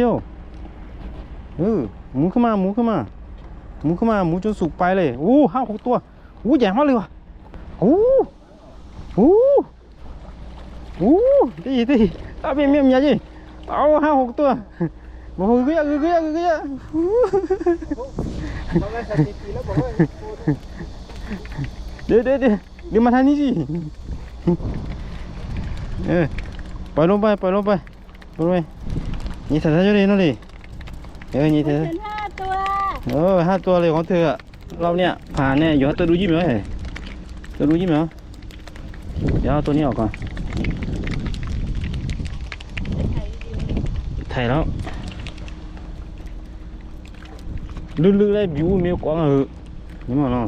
เดียวเออหมุนขึ้นมาหมุนขึ้นมาหมุนขึ้นมาหมุนจนสุกไปเลยโอ้ห้าหกตัวโอ้ใหญ่มากเลยว่ะโอ้โอ้โอ้ดีดีตาเมียเมียเมียจีเอาห้าหกตัวโอ้ยเกยอะเยอะเยอะเดี๋ยวเดี๋ยวเดี๋ยวเดี๋ยวมาทางนี้สิเออปล่อยลงไปปล่อยลงไปปล่อยลงไป นี่สัตว์อยู่นี่นู่นดิเออนี่เธอห้าตัวเออห้าตัวเลยของเธอเราเนี่ยผ่านเนี่ยอยู่ตัวดูยิ้มไหมเธอดูยิ้มไหมเดี๋ยวเอาตัวนี้ออกก่อนถ่ายแล้วลื้อๆได้บิวมีวกว้างเหอะนี่มาเนาะ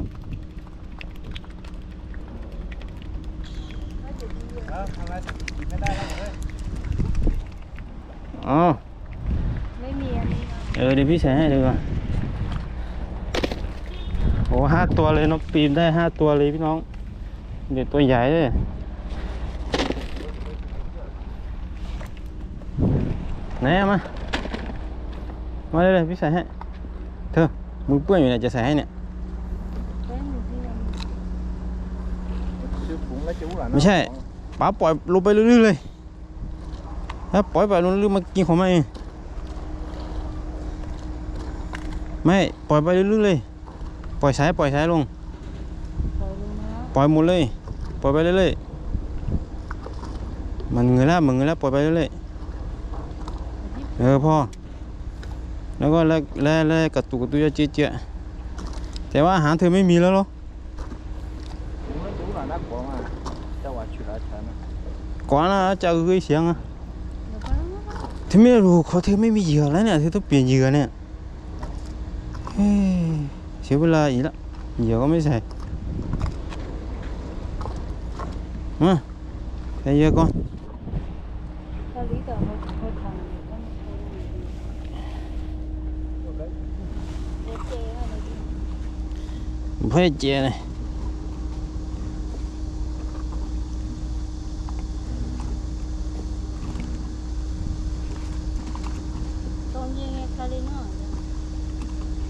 อ๋อ ม่มีอันนี้เออเดี๋ยวพี่ใส่ให้ดีกว่าโอ้ห้าตัวเลยน้องปีมได้ห้าตัวเลยพี่น้อง เดี๋ยวตัวใหญ่เลยไหนเอามา มาเลยเลยพี่ใส่ให้ เธอมือเปื้อนอยู่เนี่ยจะใส่ให้เนี่ยเอ้ยอยู่ที่มันซื้อถุงแล้วจะอู้หลานไม่ใช่ป๋าปล่อยลงไปเรื่อยๆเลยถ้าปล่อยไปลงเรื่อยๆมากินของมันเอง ไม่ปล่อยไปเรื่อยๆเลย ปล่อยสายปล่อยสายลงปล่อยลงนะปล่อยหมดเลย ปล่อยไปเรื่อยๆมันเงยแล้วมันเงยแล้วปล่อยไปเรื่อยๆเออพ่อแล้วก็แล้วแล้วแล้วกระตุกกระตุกเจี๊ยเจี๊ยแต่ว่าอาหารเธอไม่มีแล้วเหรอถุงแล้วจะอู้หลานนักของอะเจ้าว่าชุดอาชานะก่อนนะจะเอาเอ้ยเสียงอะเดี๋ยวก่อนนะเธอไม่รู้เขาเธอไม่มีเหยื่อแล้วเนี่ยเธอต้องเปลี่ยนเหยื่อเนี่ย เฮ้ยเสียเวลาอีกแล้วเหยื่อก็ไม่ใส่มาใส่เหยื่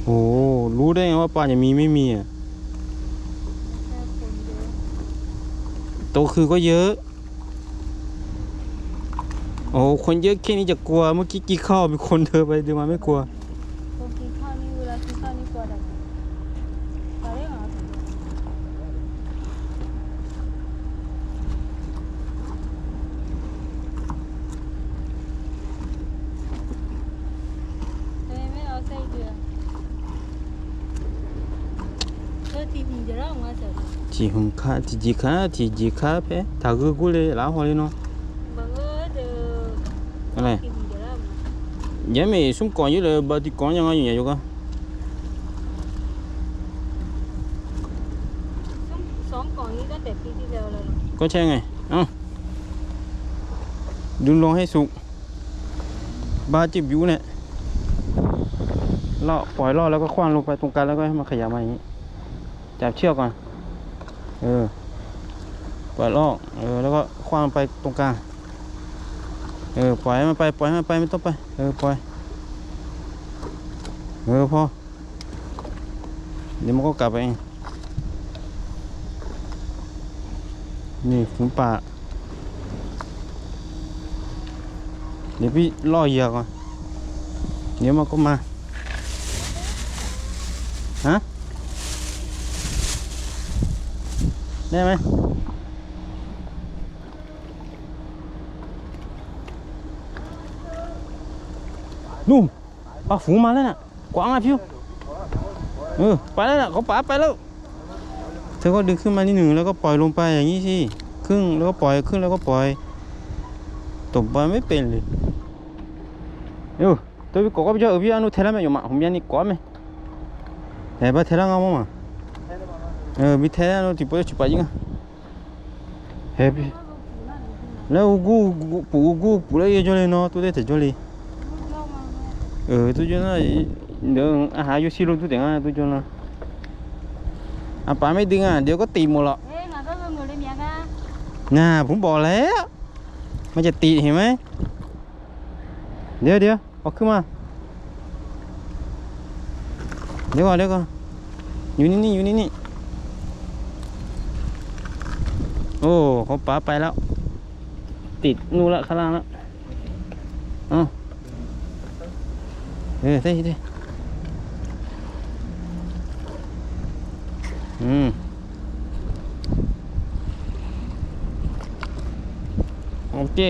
โอ้รู้ได้ไงว่าปลาจะมีไม่มีอะโตคือก็เยอะ โอ้คนเยอะแค่นี้จะกลัว เมื่อกี้กี่ข้าวมีคนเธอไปเดินมาไม่กลัว คนกินข้าวนี่เวลากินข้าวนี่กลัวอะไรอะไรเหรอทำไมไม่เอาไส้เดือนเธอทีมจะร้องมาเสร็จ จีหงคาจีจีคาจีจีคาเพถ้าคือกูเลยล้าหัวเลยเนาะ บังเอิญเจอ อะไร ทีมจะร้องมา ยังไม่สุ่มก่อนอยู่เลยบัดที่ก่อนยังไงอยู่เนี่ยอยู่ก็สองสองกล่องนี้ตั้งแต่ปีที่แล้วเลยเนอะก็ใช่ไงเอ้าดึงลงให้สุกบาจิบอยู่เนี่ยเลาะปล่อยเลาะแล้วก็คว้างลงไปตรงกลางแล้วก็ให้มันขยับมาอย่างนี้ จับเชือกก่อน เออปล่อยลาะเออ แล้วก็คว้างไปตรงกลาง เออ ปล่อยให้มันไป ปล่อยให้มันไปไม่ต้องไป เออ ปล่อย เออพอ เดี๋ยวมันก็กลับไปเอง นี่ฝูงป่า เดี๋ยวพี่ล่อเหยื่อก่อน เดี๋ยวมันก็มา ฮะ ได้ไหมนู่นปลาฝูงมาแล้วน่ะกวางอะพิวเออไปแล้วน่ะเขาป่าไปแล้วเธอก็ดึงขึ้นมานิดหนึ่งแล้วก็ปล่อยลงไปอย่างนี้สิครึ่งแล้วก็ปล่อยครึ่งแล้วก็ปล่อยตกปลไม่เป็นเลยเอ้ยตัวพี่กบก็จะเออพี่อนุเทลไม่อยู่มาผมยันนี่กว่าไหมแต่บ้าเทลงามั้งเออมีเทเลอนุที่ปล่อยชุบไปยิงอะเฮ้ยปลาเด็ดจะเลยเล่ามา ไหมเออตัวจนะเดี๋ยวอาหารอยู่สิลูกตัวเด็กอะตัวจนะอะปลาไม่ดึงอะเดี๋ยวก็ตีหมดหรอกเอ้ยงานก็เป็นหมด โอ้เขาป๋าไปแล้ว ติดนู่นละข้างล่างแล้วเอ้าเออได้ได้อืมโอเค